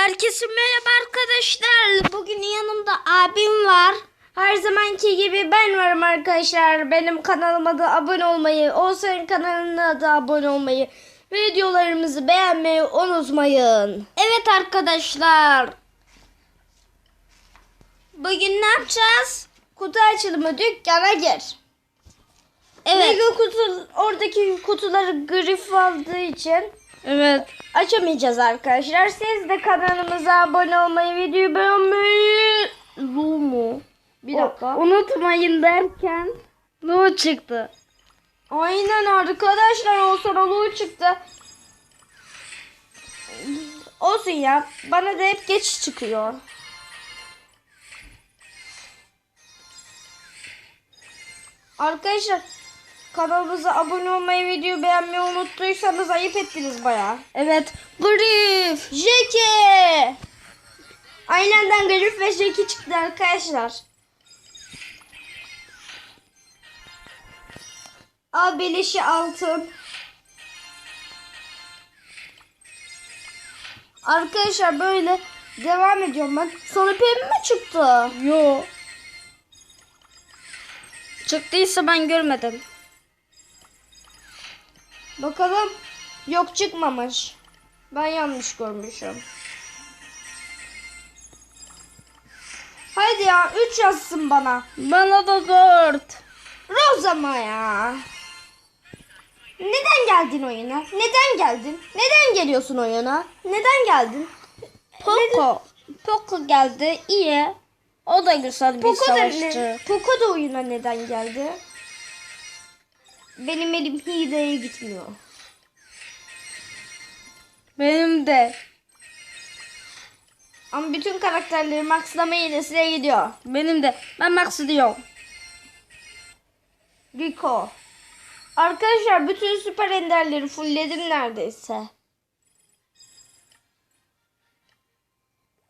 Herkese merhaba arkadaşlar. Bugün yanımda abim var. Her zamanki gibi ben varım arkadaşlar. Benim kanalıma da abone olmayı, Oğuzhan'ın kanalına da abone olmayı, videolarımızı beğenmeyi unutmayın. Evet arkadaşlar. Bugün ne yapacağız? Kutu açılımı dükkana gir. Evet. Mega kutu, oradaki kutuları grif aldığı için Evet. açamayacağız arkadaşlar. Siz de kanalımıza abone olmayı, videoyu beğenmeyi... Lu mu? Bir dakika. Unutmayın derken Lu çıktı. Aynen arkadaşlar o soruluğu çıktı. Olsun ya. Bana da hep geç çıkıyor. Arkadaşlar kanalımıza abone olmayı, videoyu beğenmeyi unuttuysanız ayıp ettiniz baya. Evet. Grif. Jeki! Aynenden Garip ve Jeki çıktı arkadaşlar. Al beleşi altın. Arkadaşlar böyle devam ediyorum ben. Sonra pembe mi çıktı? Yo. Çıktıysa ben görmedim. Bakalım. Yok çıkmamış. Ben yanlış görmüşüm. Haydi ya 3 yazsın bana. Bana da dört. Rosa mı ya? Neden geldin oyuna? Neden geldin? Neden geliyorsun oyuna? Neden geldin? Poco. Poco geldi. İyi. O da güzel bir Poco da, savaşçı. Poco da oyuna neden geldi? Benim elim hileye gitmiyor. Benim de. Ama bütün karakterleri maxlama hilesine gidiyor. Benim de. Ben Max diyorum. Rico. Arkadaşlar bütün süper enderleri fullledim neredeyse.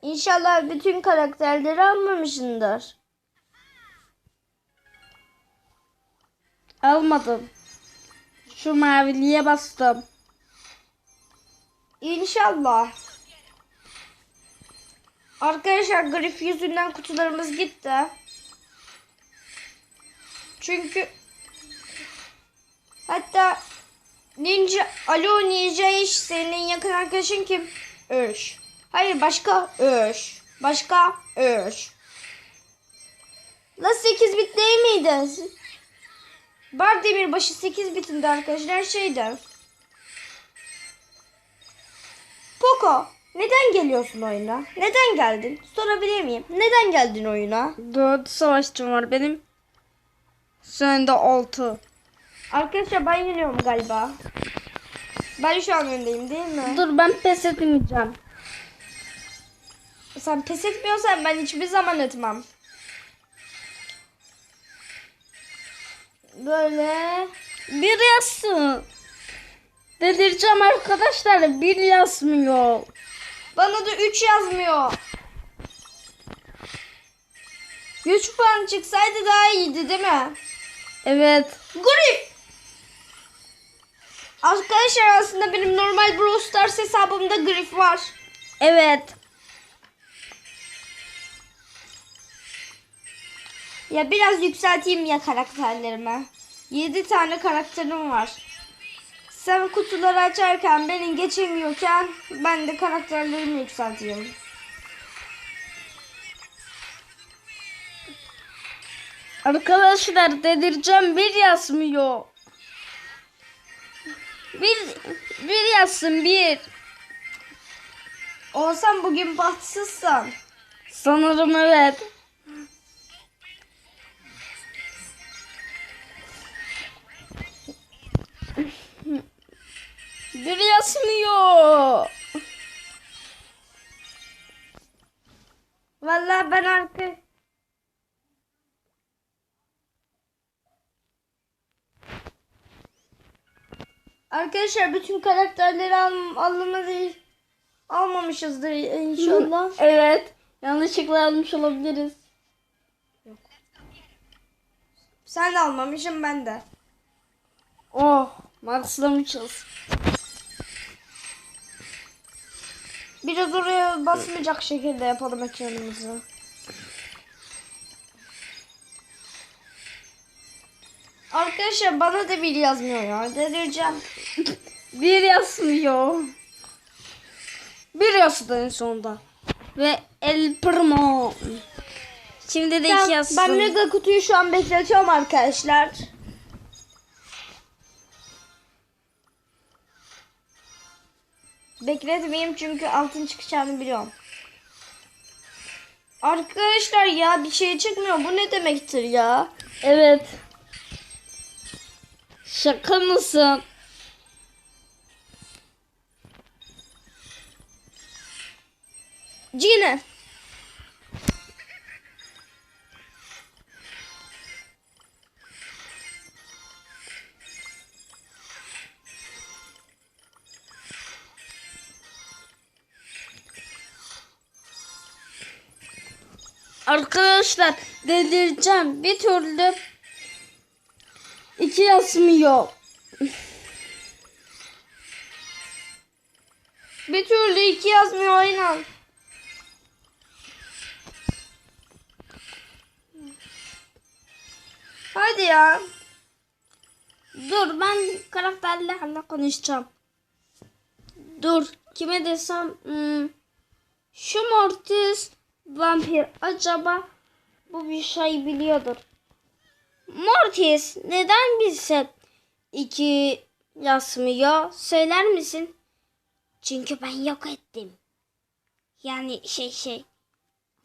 İnşallah bütün karakterleri almamışındır. Almadım. Şu maviliye bastım. İnşallah. Arkadaşlar grif yüzünden kutularımız gitti. Çünkü hatta Ninja Alo Ninja iş senin yakın arkadaşın kim? Öş. Hayır başka Öş. Başka Öş. La 8 bit değil miydi? Bar Demirbaşı 8 bitinde arkadaşlar şeydi. Poco, neden geliyorsun oyuna? Neden geldin? Sorabilir miyim? Neden geldin oyuna? Dört savaşçım var benim. Sen de altı. Arkadaşlar ben yeniyorum galiba. Ben şu an öndeyim değil mi? Dur ben pes etmeyeceğim. Sen pes etmiyorsan ben hiçbir zaman etmem. Böyle. Bir yazsın. Delireceğim arkadaşlar. Bir yazmıyor. Bana da 3 yazmıyor. 3 puan çıksaydı daha iyiydi değil mi? Evet. Grip. Arkadaşlar aslında benim normal Brawl Stars hesabımda grif var. Evet. Ya biraz yükselteyim ya karakterlerime. 7 tane karakterim var. Sen kutuları açarken beni geçemiyorken ben de karakterlerimi yükseltiyorum. Arkadaşlar delireceğim. Bir yazmıyor. Bir, bir yazsın bir. Olsam bugün bahtsızsan. Sanırım evet. Ben arka... Arkadaşlar bütün karakterleri al almadı almamışızdır inşallah. Evet. Yanlışlıkla almış olabiliriz. Sen de almamışım ben de. Oh. Maxlamışız. Biraz oraya basmayacak şekilde yapalım ekranımızı. Arkadaşlar bana da bir yazmıyor ya. Delireceğim. Bir yazmıyor. Bir yazdı en sonunda. Ve El Primo. Şimdi de iki Ben, yazsın. ben mega kutuyu şu an bekletiyorum arkadaşlar. Bekletmeyeyim çünkü altın çıkacağını biliyorum. Arkadaşlar ya bir şey çıkmıyor. Bu ne demektir ya? Evet. Şaka mısın? Cine. Arkadaşlar delireceğim. Bir türlü iki yazmıyor. Bir türlü iki yazmıyor inan. Hadi ya. Dur ben karakterlerle konuşacağım. Dur kime desem hmm, şu Mortis vampir acaba bu bir şey biliyordur. Mortis neden bilse iki yazmıyor söyler misin? Çünkü ben yok ettim. Yani şey şey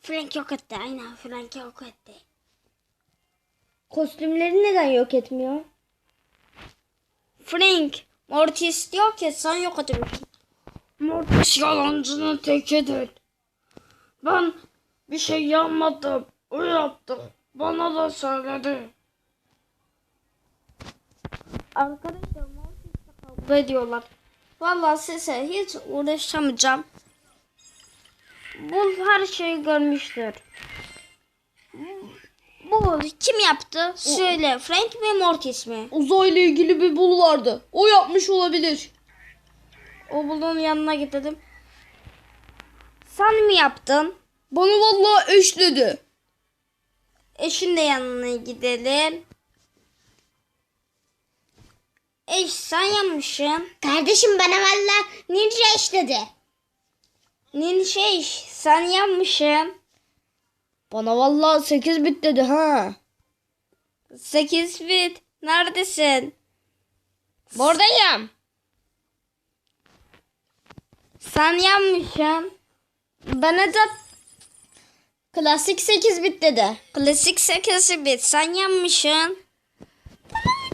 Frank yok etti aynen Frank yok etti. Kostümleri neden yok etmiyor? Frank, Mortis diyor ki sen yok ediyorsun. Mortis yalancının tekidir. Ben bir şey yapmadım. O yaptı. Bana da söyledi. Arkadaşlar Mortis'le kavga ediyorlar. Vallahi size hiç uğraşamayacağım. Bu her şeyi görmüştür. Bu kim yaptı? Söyle. Frank mi Mortis mi? Uzayla ilgili bir bul vardı. O yapmış olabilir. O bulun yanına gidelim. Sen mi yaptın? Bana vallahi eş dedi. Eşin de yanına gidelim. Eş sen yapmışsın. Kardeşim bana valla ninja işledi. Ninja eş sen yapmışsın. Bana vallahi 8 bit dedi ha. 8 bit. Neredesin? Buradayım. Sen yapmışsın. Bana da klasik 8 bit dedi. Klasik 8 bit. Sen yapmışsın.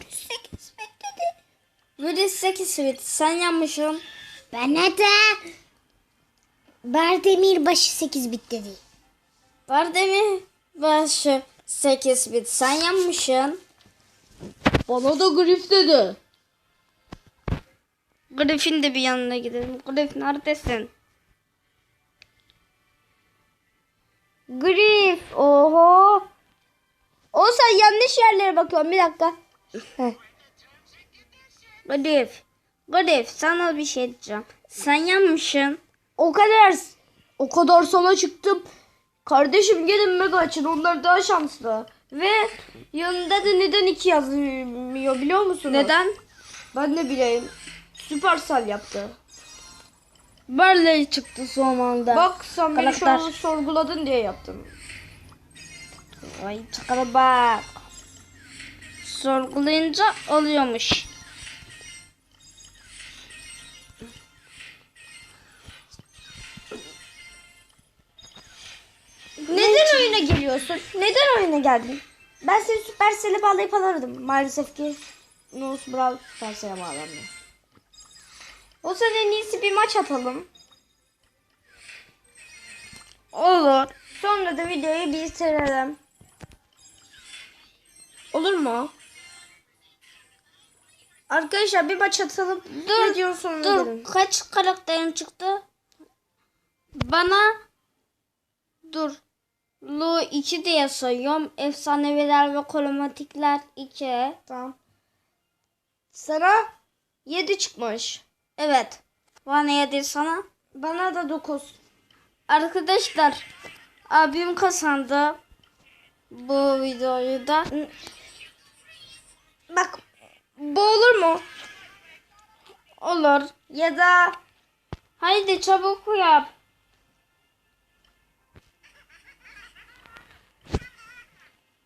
8 bit dedi. Böyle 8 bit. Sen yapmışsın. Bana da Berdemirbaşı 8 bit dedi. Mi? Başı 8 bit. Sen yapmışsın. Bana da grif dedi. Griffin de bir yanına gidelim. Griff neredesin? Grif. Oho. O sen yanlış yerlere bakıyorsun. Bir dakika. Griff. Griff sana bir şey diyeceğim. Sen yanmışsın. O kadar o kadar sana çıktım. Kardeşim gelin mega açın. Onlar daha şanslı. Ve yanında da neden iki yazmıyor biliyor musunuz? Neden? Ben de bileyim. Supercell yaptı. Böyle çıktı son anda. Bak sen beni şu an sorguladın diye yaptım. Ay çıkara bak. Sorgulayınca oluyormuş. Oyuna geldin? Ben seni Supercell'e bağlayıp alırdım. Maalesef ki Nus Brawl Supercell'e bağlanmıyor. O zaman en iyisi bir maç atalım. Olur. Sonra da videoyu bitirelim. Olur mu? Arkadaşlar bir maç atalım. Dur, Videonun sonuna Dur gelelim. kaç karakterin çıktı? Bana dur. Lu 2 diye sayıyorum. Efsaneviler ve kromatikler 2. Tamam. Sana 7 çıkmış. Evet. Bana 7 sana. Bana da 9. Arkadaşlar abim kazandı bu videoyu da. Bak bu olur mu? Olur. Ya da Haydi çabuk yap.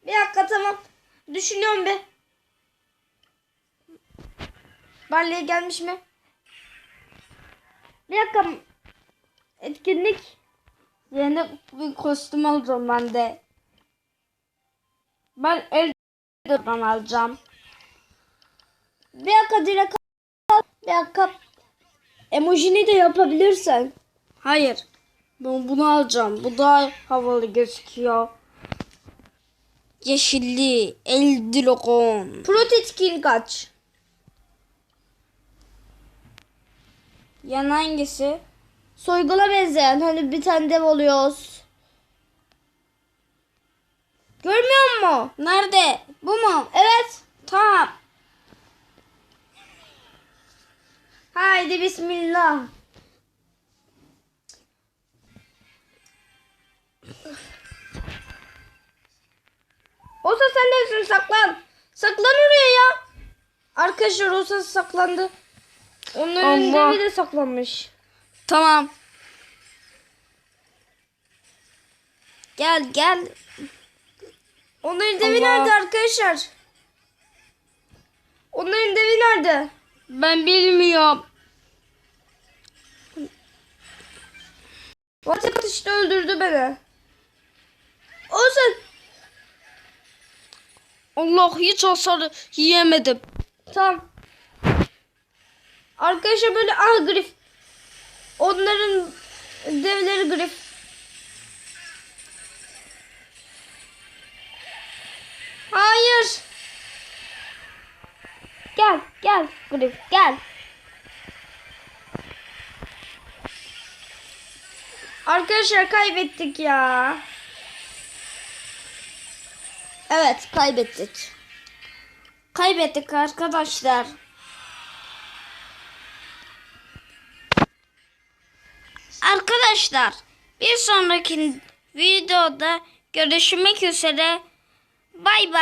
Bir dakika tamam. Düşünüyorum bir. Barley'e gelmiş mi? Bir dakika. Etkinlik. Yeni bir kostüm alacağım ben de. Ben eldiven alacağım. Bir dakika direkt al. Bir dakika. Emojini de yapabilirsen. Hayır. Ben bunu alacağım. Bu daha havalı gözüküyor. Yeşilli. Eldilogon. Protetkin kaç? Yan hangisi? Soygula benzeyen hani bir tane dev oluyoruz. Görmüyor musun? Nerede? Bu mu? Evet. Tamam. Haydi bismillah. Olsa sen neresin saklan. Saklan oraya ya. Arkadaşlar olsa saklandı. Onun önünde Allah. bir de saklanmış. Tamam. Gel gel. Onların devi Allah. nerede arkadaşlar? Onların devi nerede? Ben bilmiyorum. WhatsApp işte öldürdü beni. Olsun. Allah hiç hasar yiyemedim. Tamam. Arkadaşlar böyle ah grif. Onların devleri grif. Hayır. Gel gel grif gel. Arkadaşlar kaybettik ya. Evet kaybettik. Kaybettik arkadaşlar. Arkadaşlar bir sonraki videoda görüşmek üzere. Bay bay.